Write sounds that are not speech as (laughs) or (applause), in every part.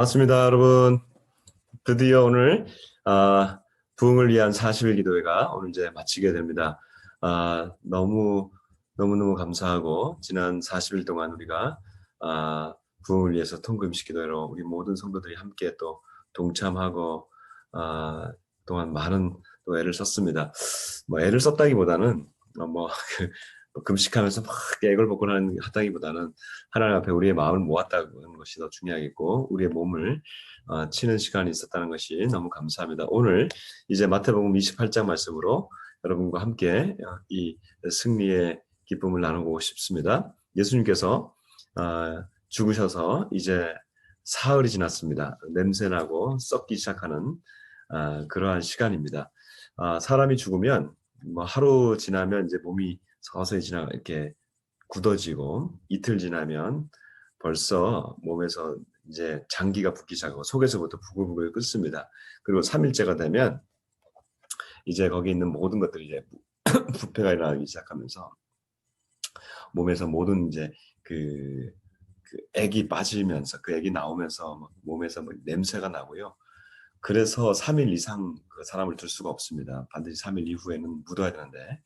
반갑습니다, 여러분. 드디어 오늘 아, 부흥을 위한 40일 기도회가 오늘 이제 마치게 됩니다. 아, 너무 너무너무 감사하고 지난 40일 동안 우리가 아, 부흥을 위해서 통금식 기도회로 우리 모든 성도들이 함께 또 동참하고 아, 또한 많은 또 애를 썼습니다. 뭐 애를 썼다기보다는 어, 뭐 (laughs) 그, 뭐 금식하면서 막 애걸 먹고 하는 하다기보다는 하나님 앞에 우리의 마음을 모았다는 것이 더 중요하겠고 우리의 몸을 어, 치는 시간이 있었다는 것이 너무 감사합니다. 오늘 이제 마태복음 28장 말씀으로 여러분과 함께 어, 이 승리의 기쁨을 나누고 싶습니다. 예수님께서 어, 죽으셔서 이제 사흘이 지났습니다. 냄새나고 썩기 시작하는 어, 그러한 시간입니다. 아, 사람이 죽으면 뭐 하루 지나면 이제 몸이 서서히 지나 이렇게 굳어지고 이틀 지나면 벌써 몸에서 이제 장기가 붙기 시작하고 속에서부터 부글부글 끓습니다. 그리고 3일째가 되면 이제 거기 있는 모든 것들이 이제 (coughs) 부패가 일어나기 시작하면서 몸에서 모든 이제 그, 그 액이 빠지면서 그 액이 나오면서 막 몸에서 뭐 냄새가 나고요. 그래서 3일 이상 그 사람을 둘 수가 없습니다. 반드시 3일 이후에는 묻어야 되는데 아,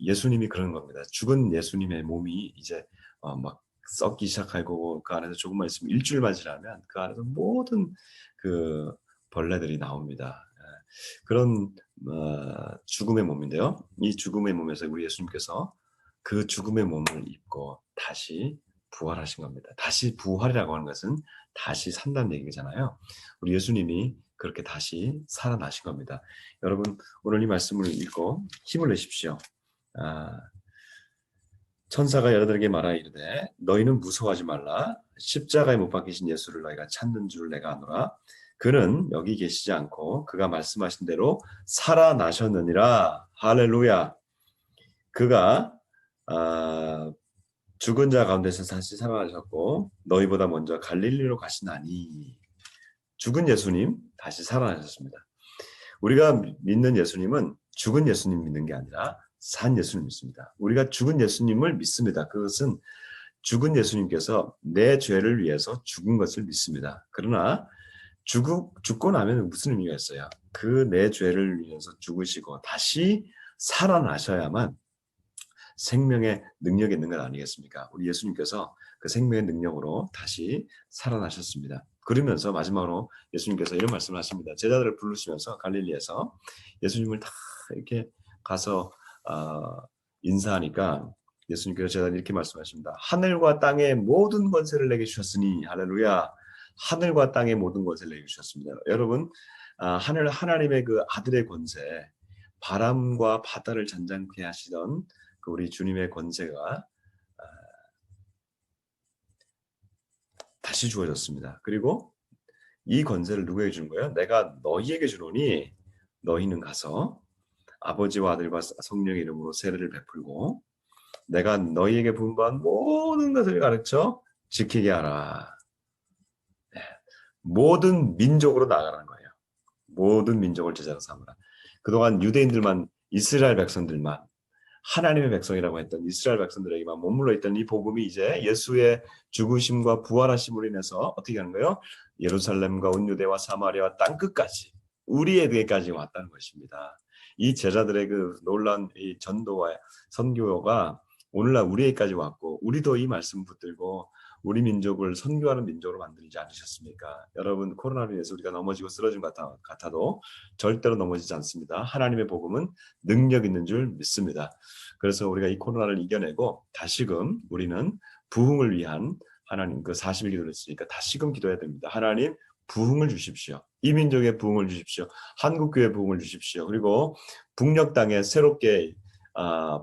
예수님이 그런 겁니다. 죽은 예수님의 몸이 이제 어, 막 썩기 시작하고 그 안에서 조금만 있으면 일주일만 지나면 그 안에서 모든 그 벌레들이 나옵니다. 예, 그런 어, 죽음의 몸인데요. 이 죽음의 몸에서 우리 예수님께서 그 죽음의 몸을 입고 다시 부활하신 겁니다. 다시 부활이라고 하는 것은 다시 산다는 얘기잖아요. 우리 예수님이 그렇게 다시 살아나신 겁니다. 여러분 오늘 이 말씀을 읽고 힘을 내십시오. 아, 천사가 여러분에게 말하 이르되 너희는 무서워하지 말라. 십자가에 못 박히신 예수를 너희가 찾는 줄 내가 아노라. 그는 여기 계시지 않고 그가 말씀하신 대로 살아나셨느니라. 할렐루야. 그가 아, 죽은 자 가운데서 다시 살아나셨고 너희보다 먼저 갈릴리로 가시나니 죽은 예수님 다시 살아나셨습니다. 우리가 믿는 예수님은 죽은 예수님 믿는 게 아니라 산 예수님 믿습니다. 우리가 죽은 예수님을 믿습니다. 그것은 죽은 예수님께서 내 죄를 위해서 죽은 것을 믿습니다. 그러나 죽고, 죽고 나면 무슨 의미가 있어요? 그 내 죄를 위해서 죽으시고 다시 살아나셔야만 생명의 능력이 있는 것 아니겠습니까? 우리 예수님께서 그 생명의 능력으로 다시 살아나셨습니다. 그러면서 마지막으로 예수님께서 이런 말씀을 하십니다. 제자들을 부르시면서 갈릴리에서 예수님을 다 이렇게 가서 어, 인사하니까 예수님께서 제자들 이렇게 말씀하십니다. 하늘과 땅의 모든 권세를 내게 주셨으니 할렐루야. 하늘과 땅의 모든 권세를 내게 주셨습니다. 여러분 아, 하늘 하나님의 그 아들의 권세, 바람과 바다를 잔잔케 하시던 그 우리 주님의 권세가 다시 주어졌습니다. 그리고 이 권세를 누구에게 주는 거예요? 내가 너희에게 주노니 너희는 가서 아버지와 아들과 성령의 이름으로 세례를 베풀고 내가 너희에게 분부한 모든 것을 가르쳐 지키게 하라. 네. 모든 민족으로 나가라는 거예요. 모든 민족을 제자로 삼으라. 그동안 유대인들만 이스라엘 백성들만 하나님의 백성이라고 했던 이스라엘 백성들에게만 머물러 있던 이 복음이 이제 예수의 죽으심과 부활하심으로 인해서 어떻게 하는 거예요? 예루살렘과 온 유대와 사마리아와 땅 끝까지 우리에게까지 왔다는 것입니다. 이 제자들의 그 놀라운 이 전도와 선교가 오늘날 우리에게까지 왔고 우리도 이 말씀 붙들고 우리 민족을 선교하는 민족으로 만들지 않으셨습니까? 여러분 코로나로 인해서 우리가 넘어지고 쓰러진 것 같아, 같아 도 절대로 넘어지지 않습니다. 하나님의 복음은 능력 있는 줄 믿습니다. 그래서 우리가 이 코로나를 이겨내고 다시금 우리는 부흥을 위한 하나님 그 40일 기도를 했으니까 다시금 기도해야 됩니다. 하나님 부흥을 주십시오. 이 민족의 부흥을 주십시오. 한국교회 부흥을 주십시오. 그리고 북녘 땅에 새롭게 아,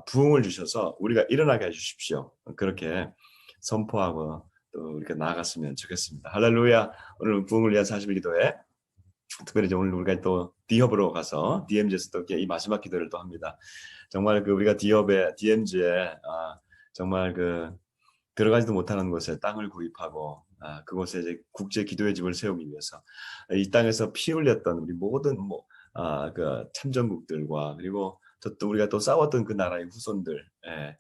부흥을 주셔서 우리가 일어나게 해주십시오. 그렇게 선포하고 또 우리가 나아갔으면 좋겠습니다. 할렐루야. 오늘 부흥을 위한 40일 기도에 특별히 오늘 우리가 또 디협으로 가서 DMZ에서 또이 마지막 기도를 또 합니다. 정말 그 우리가 디협에 DMZ에 아, 정말 그 들어가지도 못하는 곳에 땅을 구입하고 아, 그곳에 이제 국제 기도의 집을 세우기 위해서 이 땅에서 피 흘렸던 우리 모든 뭐 아, 그 참전국들과 그리고 또 우리가 또 싸웠던 그 나라의 후손들 예,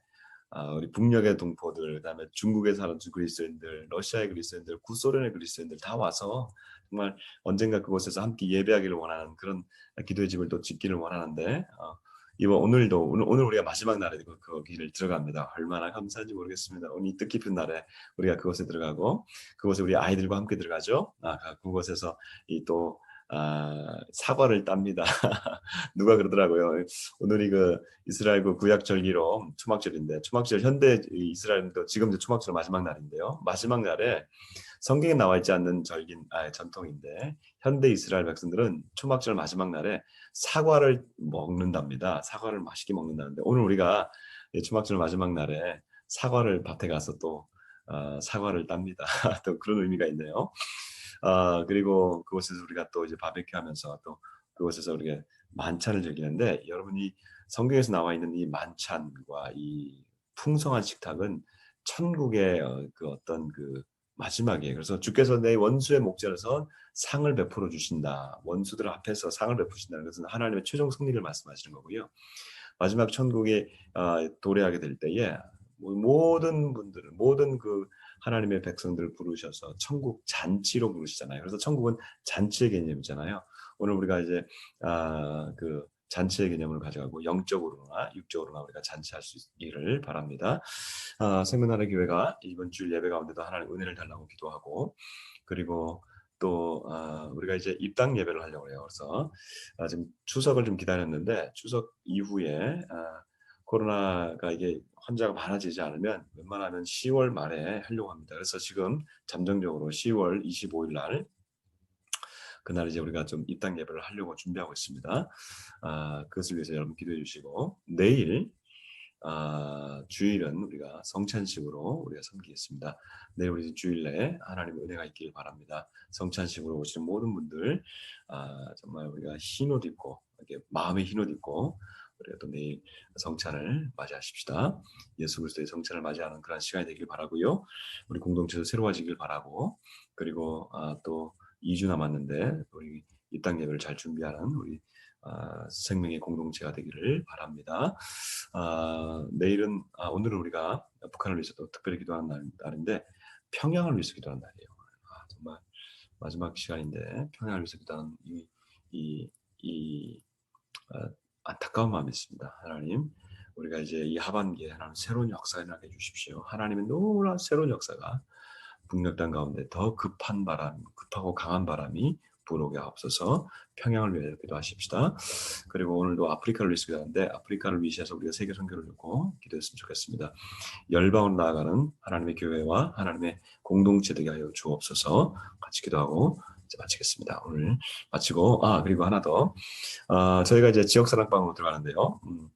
아, 우리 북녘의 동포들, 그다음에 중국에 사는 그리스도인들, 러시아의 그리스도인들, 구소련의 그리스도인들 다 와서 정말 언젠가 그곳에서 함께 예배하기를 원하는 그런 기도의 집을 또 짓기를 원하는데 어, 이번 오늘도 오늘, 오늘 우리가 마지막 날에 그, 그 길을 들어갑니다. 얼마나 감사한지 모르겠습니다. 오늘 이 뜻깊은 날에 우리가 그곳에 들어가고 그곳에 우리 아이들과 함께 들어가죠. 아, 그곳에서 이또 아, 사과를 땁니다. (laughs) 누가 그러더라고요. 오늘이 그 이스라엘 그 구약 절기로 초막절인데 초막절 현대 이스라엘도 지금도 초막절 마지막 날인데요. 마지막 날에 성경에 나와 있지 않는 절기 아, 전통인데 현대 이스라엘 백성들은 초막절 마지막 날에 사과를 먹는답니다. 사과를 맛있게 먹는다는데 오늘 우리가 이 초막절 마지막 날에 사과를 밭에 가서 또 어, 사과를 땁니다. (laughs) 또 그런 의미가 있네요. 아 그리고 그곳에서 우리가 또 이제 바베큐 하면서 또 그곳에서 우리가 만찬을 즐기는데 여러분 이 성경에서 나와 있는 이 만찬과 이 풍성한 식탁은 천국의 어, 그 어떤 그 마지막이에요. 그래서 주께서 내 원수의 목전에서 상을 베풀어 주신다. 원수들 앞에서 상을 베푸신다는 것은 하나님의 최종 승리를 말씀하시는 거고요. 마지막 천국에 아, 도래하게 될 때에 뭐 모든 분들은 모든 그 하나님의 백성들을 부르셔서 천국 잔치로 부르시잖아요. 그래서 천국은 잔치의 개념이잖아요. 오늘 우리가 이제 아, 그 잔치의 개념을 가져가고 영적으로나 육적으로나 우리가 잔치할 수 있기를 바랍니다. 아, 생명나라 교회가 이번 주 예배 가운데도 하나님 은혜를 달라고 기도하고 그리고 또 아, 우리가 이제 입당 예배를 하려고 해요. 그래서 아, 지금 추석을 좀 기다렸는데 추석 이후에 아, 코로나가 이게 환자가 많아지지 않으면 웬만하면 10월 말에 하려고 합니다. 그래서 지금 잠정적으로 10월 25일 날 그날 이제 우리가 좀 입당 예배를 하려고 준비하고 있습니다. 아, 그것을 위해서 여러분 기도해 주시고 내일 아, 주일은 우리가 성찬식으로 우리가 섬기겠습니다. 내일 우리 주일에 하나님의 은혜가 있기를 바랍니다. 성찬식으로 오시는 모든 분들 아, 정말 우리가 흰 옷 입고 이렇게 마음의 흰옷 입고 또 내일 성찬을 맞이하십시다. 예수 그리스도의 성찬을 맞이하는 그런 시간이 되길 바라고요. 우리 공동체도 새로워지길 바라고 그리고 아, 또 2주 남았는데 우리 이땅 예배를 잘 준비하는 우리 아, 생명의 공동체가 되기를 바랍니다. 아, 내일은 아, 오늘은 우리가 북한을 위해서 또 특별히 기도하는 날, 날인데 평양을 위해서 기도하는 날이에요. 아, 정말 마지막 시간인데 평양을 위해서 기도하는 이, 이, 이 아, 안타까운 마음이 있습니다. 하나님, 우리가 이제 이 하반기에 하나님 새로운 역사가 일어나게 해주십시오. 하나님의 놀라운 새로운 역사가 북녘 땅 가운데 더 급한 바람, 급하고 강한 바람이 불어오게 하옵소서 평양을 위해 기도하십시다. 그리고 오늘도 아프리카를 위해서 기도하는데 아프리카를 위시해서 우리가 세계 선교를 놓고 기도했으면 좋겠습니다. 열방으로 나아가는 하나님의 교회와 하나님의 공동체 되게 하여 주옵소서 같이 기도하고 이제 마치겠습니다. 오늘 마치고 아 그리고 하나 더 아, 저희가 이제 지역 사랑방으로 들어가는데요. 음,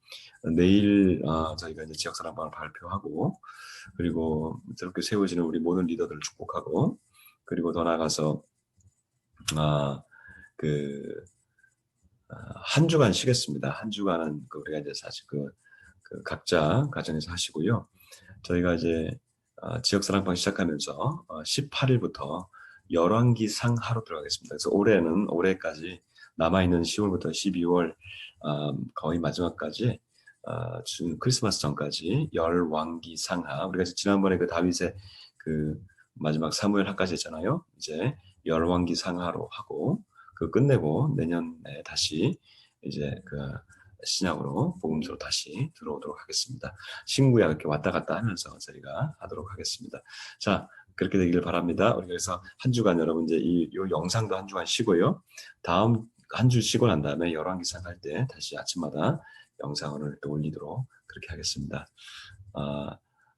내일 아, 저희가 이제 지역 사랑방을 발표하고 그리고 새롭게 세워지는 우리 모든 리더들을 축복하고 그리고 더 나아가서 아, 그, 아, 한 주간 쉬겠습니다. 한 주간은 그 우리가 이제 사실 그, 그 각자 가정에서 하시고요. 저희가 이제 아, 지역 사랑방 시작하면서 어, 18일부터 열왕기 상 하로 들어가겠습니다. 그래서 올해는 올해까지 남아 있는 10월부터 12월 아, 거의 마지막까지 아, 준 크리스마스 전까지 열왕기 상하 우리가 지난번에 그 다윗의 그 마지막 사무엘 하까지 했잖아요. 이제 열왕기 상하로 하고 그 끝내고 내년에 다시 이제 그 신약으로 복음서로 다시 들어오도록 하겠습니다. 신구약 이렇게 왔다 갔다 하면서 저희가 하도록 하겠습니다. 자 그렇게 되기를 바랍니다. 그래서 한 주간 여러분 이제 이, 이 영상도 한 주간 쉬고요. 다음 한 주 쉬고 난 다음에 열왕기상 할 때 다시 아침마다 영상을 또 올리도록 그렇게 하겠습니다. 아,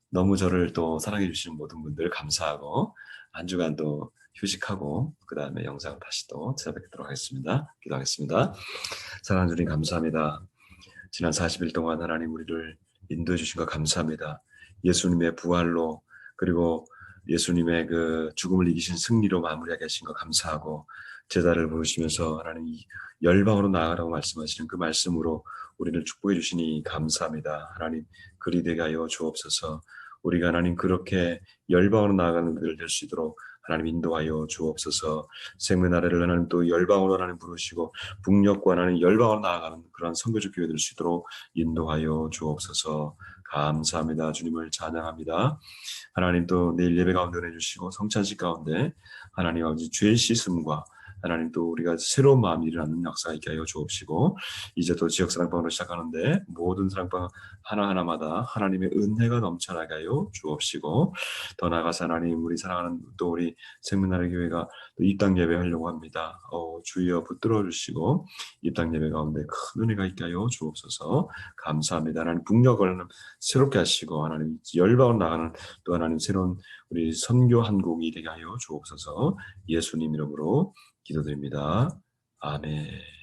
너무 저를 또 사랑해 주시는 모든 분들 감사하고 한 주간 또 휴식하고 그 다음에 영상을 다시 또 찾아뵙도록 하겠습니다. 기도하겠습니다. 사랑하는 주님 감사합니다. 지난 40일 동안 하나님 우리를 인도해 주신 것 감사합니다. 예수님의 부활로 그리고 예수님의 그 죽음을 이기신 승리로 마무리하게 하신 것 감사하고 제자를 부르시면서 하나님 이 열방으로 나아가라고 말씀하시는 그 말씀으로 우리를 축복해 주시니 감사합니다. 하나님 그리 되게 하여 주옵소서. 우리가 하나님 그렇게 열방으로 나아가는 그들 될 수 있도록 하나님 인도하여 주옵소서. 생명 나라를 하나님 또 열방으로 하나님 부르시고 북녘과 하나님 열방으로 나아가는 그런 선교적 교회 될 수 있도록 인도하여 주옵소서. 감사합니다. 주님을 찬양합니다. 하나님 또 내일 예배 가운데 해주시고 성찬식 가운데 하나님 아버지 죄 씻음과 하나님 또 우리가 새로운 마음이 일어나는 역사 있게 하여 주옵시고 이제 또 지역 사랑방으로 시작하는데 모든 사랑방 하나하나마다 하나님의 은혜가 넘쳐나게 하여 주옵시고 더 나아가서 하나님 우리 사랑하는 또 우리 생명나라 교회가 또 입당 예배 하려고 합니다. 어, 주여 붙들어 주시고 입당 예배 가운데 큰 은혜가 있게 하여 주옵소서 감사합니다. 하나님 북녘을 새롭게 하시고 하나님 열방으로 나가는 또 하나님 새로운 우리 선교 한국이 되게 하여 주옵소서 예수님 이름으로 기도드립니다. 아멘.